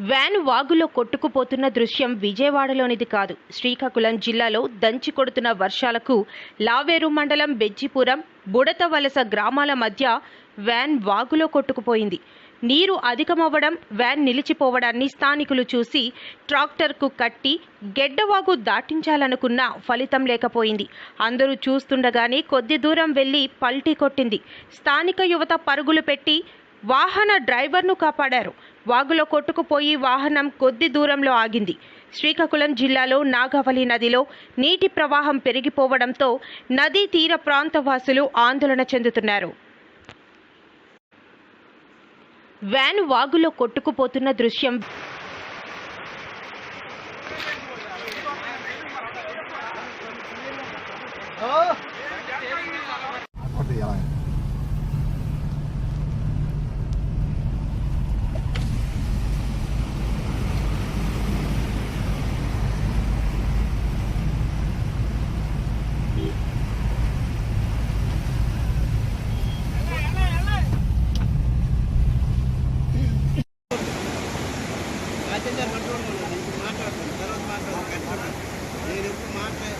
Van వాగులో కొట్టుకుపోతున్న దృశ్యం విజయవాడలోనిది కాదు. శ్రీకాకుళం జిల్లాలో దంచి కొడుతున్న వర్షాలకు లావేరు మండలం బెజ్జిపురం బుడతవలస గ్రామాల మధ్య వ్యాన్ వాగులో కొట్టుకుపోయింది. నీరు అధికమవ్వడం వ్యాన్ నిలిచిపోవడాన్ని స్థానికులు చూసి ట్రాక్టర్కు కట్టి గెడ్డవాగు దాటించాలనుకున్న ఫలితం లేకపోయింది. అందరూ చూస్తుండగానే కొద్ది దూరం వెళ్ళి పల్టీ కొట్టింది. స్థానిక యువత పరుగులు పెట్టి వాహన డ్రైవర్ను కాపాడారు. వాగులో కొట్టుకుపోయి వాహనం కొద్ది దూరంలో ఆగింది. శ్రీకాకుళం జిల్లాలో నాగావళి నదిలో నీటి ప్రవాహం పెరిగిపోవడంతో నదీ తీర ప్రాంత వాసులు ఆందోళన చెందుతున్నారు. వ్యాన్ వాగులో కొట్టుకుపోతున్న దృశ్యం. Oh! రాజేందర్ మాట్లాడుతున్నాను ఇప్పుడు మాట్లాడుతున్నాను తర్వాత మాట్లాడుతున్నాను నేను ఎప్పుడు మాట్లాడ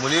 मुली